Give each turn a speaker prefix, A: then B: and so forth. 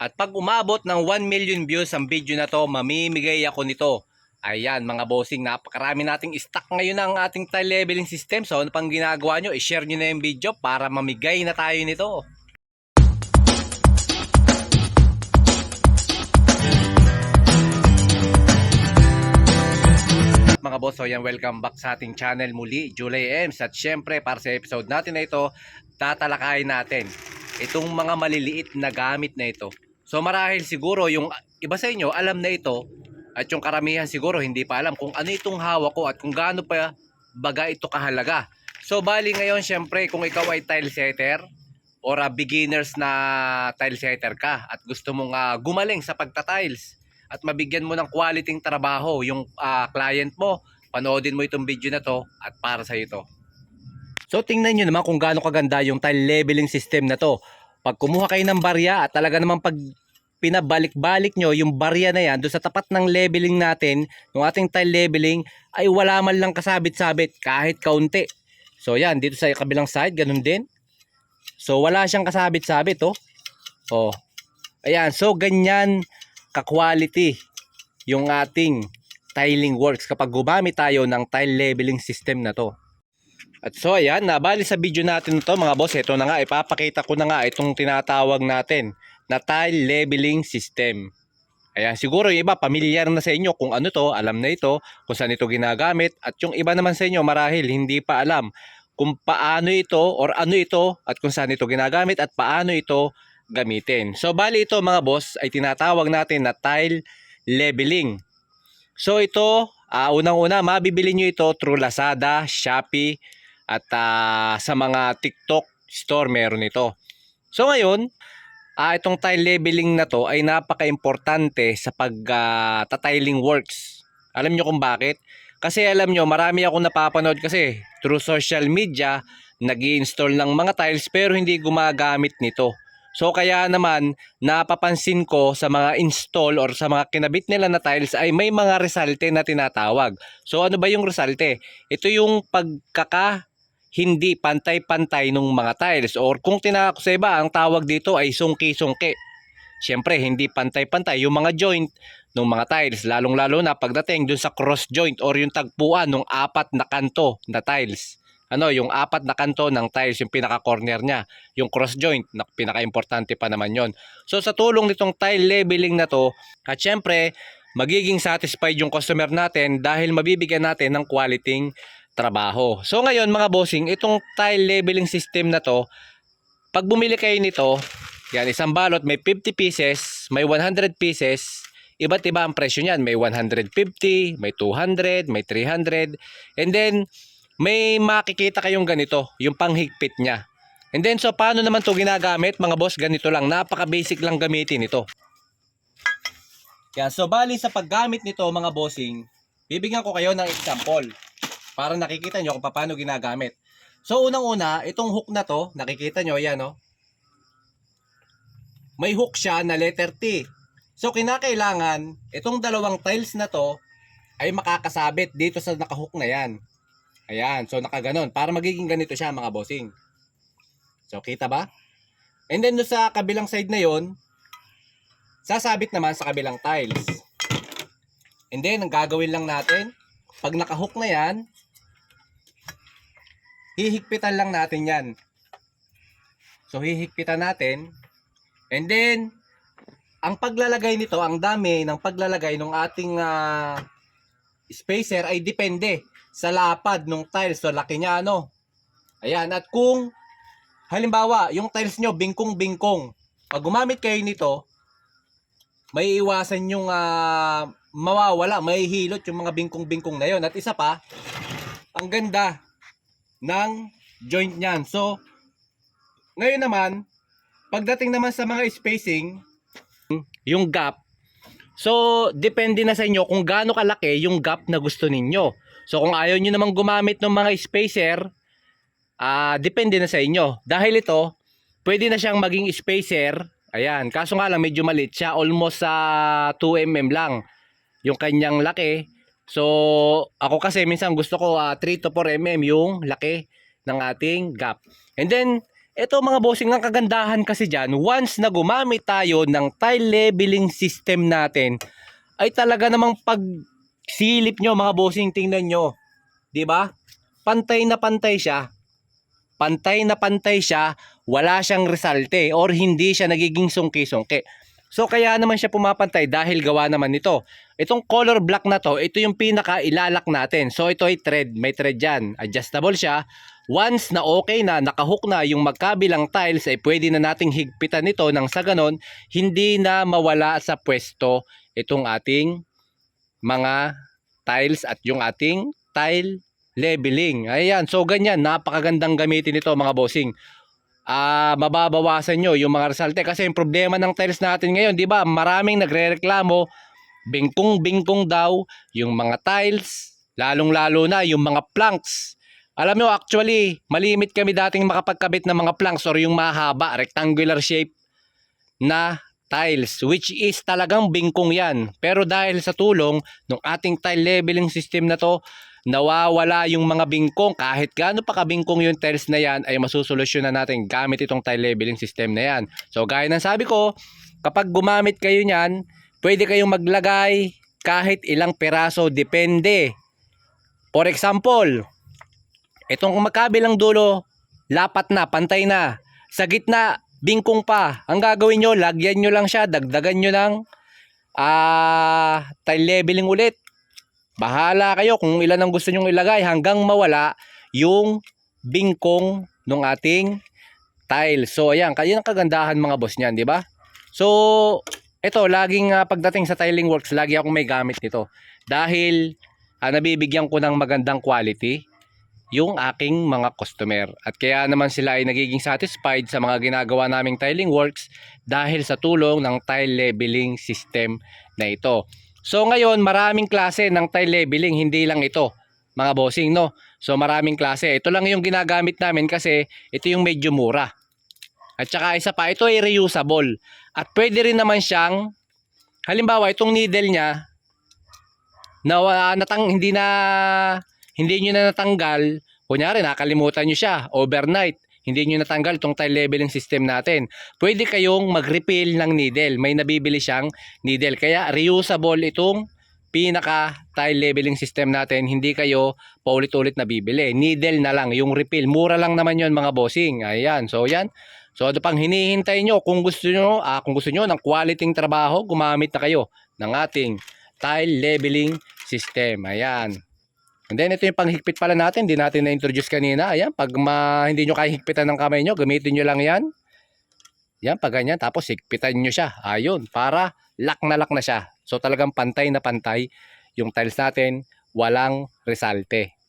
A: At pag umabot ng 1 million views ang video na to, mamimigay ako nito. Ayan mga bossing, napakarami nating stock ngayon ng ating tile leveling system. So ano pang ginagawa nyo, i-share nyo na yung video para mamigay na tayo nito. Mga boss, so yan, welcome back sa ating channel muli, July Ems. At syempre, para sa episode natin na ito, tatalakayin natin itong mga maliliit na gamit na ito. So marahil siguro yung iba sa inyo alam na ito at yung karamihan siguro hindi pa alam kung ano itong hawak ko at kung gaano pa baga ito kahalaga. So bali ngayon syempre kung ikaw ay tile setter or a beginners na tile setter ka at gusto mong ah, gumaling sa pagta-tiles at mabigyan mo ng quality trabaho yung ah, client mo, panoodin mo itong video na to at para sa ito. So tingnan nyo naman kung gaano kaganda yung tile leveling system na to. Pag kumuha kayo ng barya at talaga naman pag pinabalik-balik nyo yung barya na yan doon sa tapat ng leveling natin, yung ating tile leveling, ay wala man lang kasabit-sabit kahit kaunti. So yan, dito sa kabilang side, ganun din. So wala siyang kasabit-sabit oh. Oh. Ayan, so ganyan ka-quality yung ating tiling works kapag gumamit tayo ng tile leveling system na to. At so ayan, nabali sa video natin to mga boss, ito na nga, ipapakita ko na nga itong tinatawag natin na tile leveling system. Ayan, siguro yung iba, pamilyar na sa inyo kung ano to, alam na ito, kung saan ito ginagamit, at yung iba naman sa inyo marahil hindi pa alam kung paano ito or ano ito at kung saan ito ginagamit at paano ito gamitin. So bali ito mga boss ay tinatawag natin na tile leveling. So ito, ah, unang-una mabibili nyo ito through Lazada, Shopee at ah, sa mga TikTok store meron ito. So ngayon, ah, itong tile leveling na to ay napaka-importante sa pag-tiling works. Alam nyo kung bakit? Kasi alam nyo, marami akong napapanood kasi through social media, nag install ng mga tiles pero hindi gumagamit nito. So kaya naman napapansin ko sa mga install or sa mga kinabit nila na tiles ay may mga resalte na tinatawag. So ano ba yung resalte? Ito yung pagkaka hindi pantay-pantay ng mga tiles or kung tinawag sa iba ang tawag dito ay sungki-sungki. Siyempre hindi pantay-pantay yung mga joint ng mga tiles lalong-lalo na pagdating dun sa cross joint or yung tagpuan ng apat na kanto na tiles ano, yung apat na kanto ng tiles, yung pinaka-corner niya, yung cross joint, na pinaka-importante pa naman yon. So sa tulong nitong tile leveling na to, at syempre, magiging satisfied yung customer natin dahil mabibigyan natin ng quality trabaho. So ngayon mga bossing, itong tile leveling system na to, pag bumili kayo nito, yan, isang balot, may 50 pieces, may 100 pieces, iba't iba ang presyo niyan. May 150, may 200, may 300, and then, may makikita kayong ganito, yung panghigpit niya. And then, so paano naman to ginagamit? Mga boss, ganito lang. Napaka-basic lang gamitin ito. Kaya, so bali sa paggamit nito, mga bossing, bibigyan ko kayo ng example para nakikita nyo kung paano ginagamit. So, unang-una, itong hook na to, nakikita nyo, yan, no? May hook siya na letter T. So, kinakailangan, itong dalawang tiles na to, ay makakasabit dito sa nakahook na yan. Ayan, so nakaganon. Para magiging ganito siya mga bossing. So kita ba? And then sa kabilang side na yon, sasabit naman sa kabilang tiles. And then ang gagawin lang natin, pag nakahook na yan, hihigpitan lang natin yan. So hihigpitan natin. And then, ang paglalagay nito, ang dami ng paglalagay ng ating ah, spacer ay depende sa lapad ng tiles. So, laki niya ano. Ayan. At kung, halimbawa, yung tiles nyo, bingkong-bingkong. Pag gumamit kayo nito, may iwasan yung ah, mawawala, may hilot yung mga bingkong-bingkong na yon. At isa pa, ang ganda ng joint niyan. So, ngayon naman, pagdating naman sa mga spacing, yung gap, so, depende na sa inyo kung gaano kalaki yung gap na gusto ninyo. So kung ayaw nyo namang gumamit ng mga spacer, ah depende na sa inyo. Dahil ito, pwede na siyang maging spacer. Ayan, kaso nga lang medyo maliit siya. Almost sa 2 mm lang yung kanyang laki. So ako kasi minsan gusto ko ah, 3 to 4 mm yung laki ng ating gap. And then, Ito mga bossing, ang kagandahan kasi dyan, once na gumamit tayo ng tile leveling system natin, ay talaga namang pag silip nyo mga bossing, tingnan nyo. ba? Pantay na pantay siya. Pantay na pantay siya, wala siyang resalte or hindi siya nagiging sungki-sungki. So kaya naman siya pumapantay dahil gawa naman nito. Itong color black na to, ito yung pinaka ilalak natin. So ito ay thread, may thread dyan. Adjustable siya. Once na okay na, nakahook na yung magkabilang tiles, ay pwede na nating higpitan ito nang sa ganon, hindi na mawala sa pwesto itong ating mga tiles at yung ating tile leveling. Ayan, so ganyan, napakagandang gamitin ito mga bossing. Ah, mababawasan nyo yung mga resalte kasi yung problema ng tiles natin ngayon, 'di ba? Maraming nagrereklamo, bingkong-bingkong daw yung mga tiles, lalong-lalo na yung mga planks. Alam mo actually, malimit kami dating makapagkabit ng mga planks or yung mahaba, rectangular shape na tiles which is talagang bingkong yan. Pero dahil sa tulong ng ating tile leveling system na to, nawawala yung mga bingkong kahit gaano pa kabingkong yung tiles na yan ay masusolusyonan natin gamit itong tile leveling system na yan. So gaya ng sabi ko, kapag gumamit kayo niyan, pwede kayong maglagay kahit ilang peraso depende. For example, itong magkabilang dulo, lapat na, pantay na. Sa gitna, bingkong pa. Ang gagawin nyo, lagyan nyo lang siya, dagdagan nyo ng ah tile leveling ulit. Bahala kayo kung ilan ang gusto nyong ilagay hanggang mawala yung bingkong ng ating tile. So ayan, kaya ang kagandahan mga boss niyan, di ba? So ito, laging ah, pagdating sa tiling works, lagi akong may gamit nito. Dahil ah, nabibigyan ko ng magandang quality yung aking mga customer. At kaya naman sila ay nagiging satisfied sa mga ginagawa naming tiling works dahil sa tulong ng tile leveling system na ito. So ngayon, maraming klase ng tile leveling, hindi lang ito, mga bossing, no? So maraming klase. Ito lang yung ginagamit namin kasi ito yung medyo mura. At saka isa pa, ito ay reusable. At pwede rin naman siyang, halimbawa, itong needle niya, na wa- natang, hindi na, hindi nyo na natanggal, kunyari nakalimutan nyo siya, overnight, hindi nyo natanggal itong tile leveling system natin. Pwede kayong mag-refill ng needle. May nabibili siyang needle. Kaya reusable itong pinaka tile leveling system natin. Hindi kayo paulit-ulit na bibili. Needle na lang, yung refill. Mura lang naman yon mga bossing. Ayan, so yan. So ano pang hinihintay nyo? Kung gusto nyo, ah, kung gusto nyo ng quality trabaho, gumamit na kayo ng ating tile leveling system. Ayan. And then ito yung panghigpit pala natin, hindi natin na-introduce kanina. Ayan, pag ma, hindi nyo kaya higpitan ng kamay nyo, gamitin nyo lang yan. Yan, pag ganyan, tapos higpitan nyo siya. Ayun, para lock na lock na siya. So talagang pantay na pantay yung tiles natin, walang resalte.